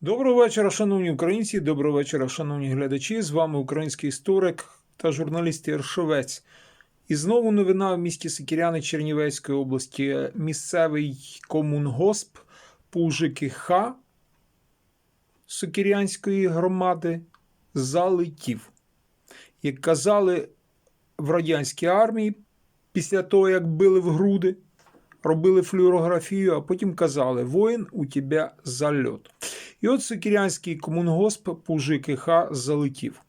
Доброго вечора, шановні українці, доброго вечора, шановні глядачі. З вами український історик та журналіст Єршовець. І знову новина в місті Сикіряни Чернівецької області. Місцевий комунгосп ПУЖКХ Сокірянської громади залетів. Як казали в радянській армії, після того, як били в груди, робили флюорографію, а потім казали: воїн, у тебе зальот. І от Сокірянський комунгосп ПУЖКХ залетів.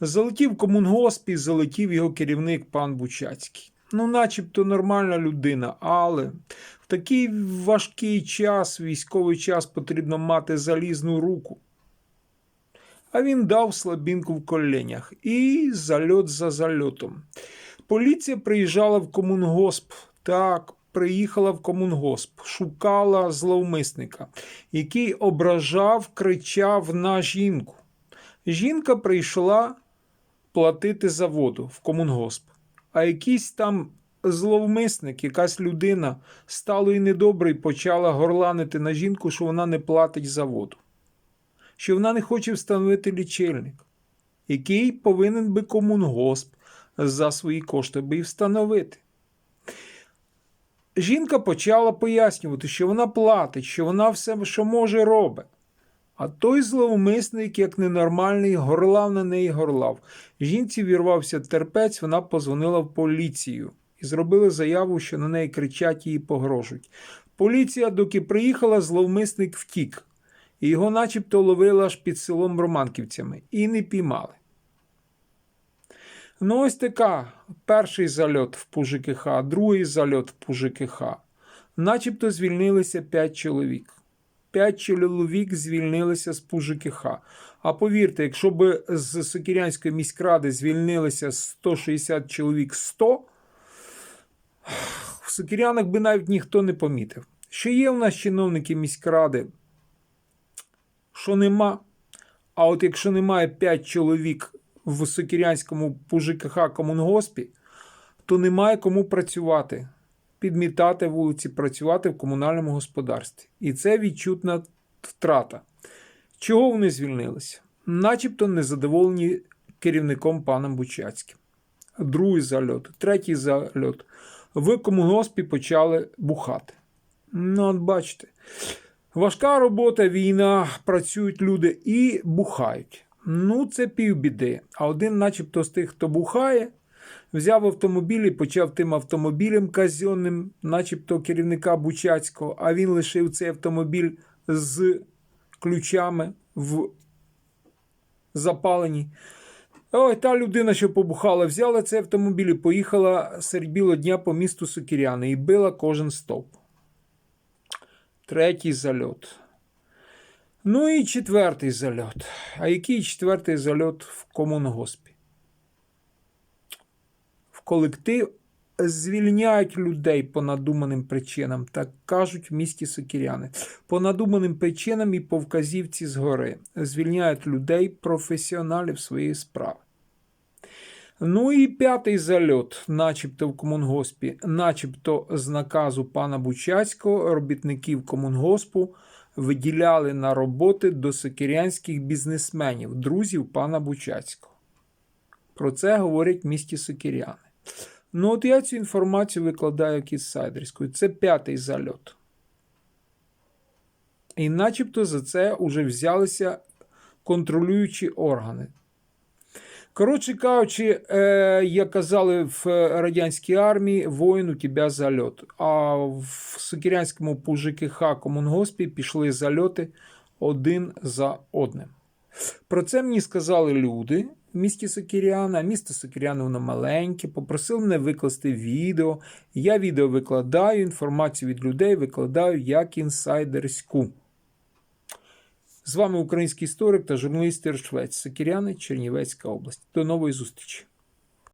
Залетів комунгосп і залетів його керівник пан Бучацький. Ну, начебто нормальна людина, але в такий важкий час, військовий час, потрібно мати залізну руку. А він дав слабінку в коленях і зальот за зальотом. Поліція приїжджала в комунгосп. Так, приїхала в комунгосп, шукала зловмисника, який ображав, кричав на жінку. Жінка прийшла платити за воду в комунгосп, а якийсь там зловмисник, якась людина стало і недобре і почала горланити на жінку, що вона не платить за воду, що вона не хоче встановити лічильник, який повинен би комунгосп за свої кошти би і встановити. Жінка почала пояснювати, що вона платить, що вона все, що може, робить. А той зловмисник, як ненормальний, горлав на неї горлав. Жінці вірвався терпець, вона позвонила в поліцію і зробила заяву, що на неї кричать її погрожують. Поліція, доки приїхала, зловмисник втік, і його начебто ловила аж під селом Романківцями і не піймали. Ну, ось така перший зальот в ПУЖКХ, другий зальот в ПУЖКХ. Начебто звільнилися 5 чоловік. 5 чоловік звільнилися з ПУЖКХ. А повірте, якщо б з Сокірянської міськради звільнилися 160 чоловік 100, в Сокірянах би навіть ніхто не помітив. Що є у нас чиновники міськради, що нема. А от якщо немає 5 чоловік в Сокірянському ПУЖКХ Комунгоспі, то немає кому працювати, підмітати вулиці, працювати в комунальному господарстві. І це відчутна втрата. Чого вони звільнилися? Начебто незадоволені керівником паном Бучацьким. Другий зальот, третій зальот. В комунгоспі почали бухати. Ну, от бачите, важка робота, війна, працюють люди і бухають. Ну, це півбіди. А один, начебто, з тих, хто бухає, взяв автомобіль і почав тим автомобілем казенним, начебто керівника Бучацького, а він лишив цей автомобіль з ключами в запалені. Ой, та людина, що побухала, взяла цей автомобіль і поїхала серед білого дня по місту Сокіряни і била кожен стовп. Третій зальот. Ну і четвертий зальот. А який четвертий зальот в комунгоспі? В колектив звільняють людей по надуманим причинам, так кажуть в місті Сокіряни. По надуманим причинам і по вказівці згори. Звільняють людей, професіоналів своєї справи. Ну і п'ятий зальот, начебто в комунгоспі, начебто з наказу пана Бучацького, робітників комунгоспу виділяли на роботи до сокирянських бізнесменів, друзів пана Бучацького. Про це говорять місті Сокиряни. Ну, от я цю інформацію викладаю кітсайдерською. Це п'ятий зальот. І начебто за це вже взялися контролюючі органи. Коротше кажучи, е, як казали в радянській армії, воїн у тебе зальот. А в Сокірянському ПУЖКХ Комунгоспі пішли зальоти один за одним. Про це мені сказали люди в місті Сокіряна. Місто Сокіряна воно маленьке. Попросили мене викласти відео. Я відео викладаю, інформацію від людей викладаю як інсайдерську. З вами український історик та журналіст Швець Сокіряни, Чернівецька область. До нової зустрічі!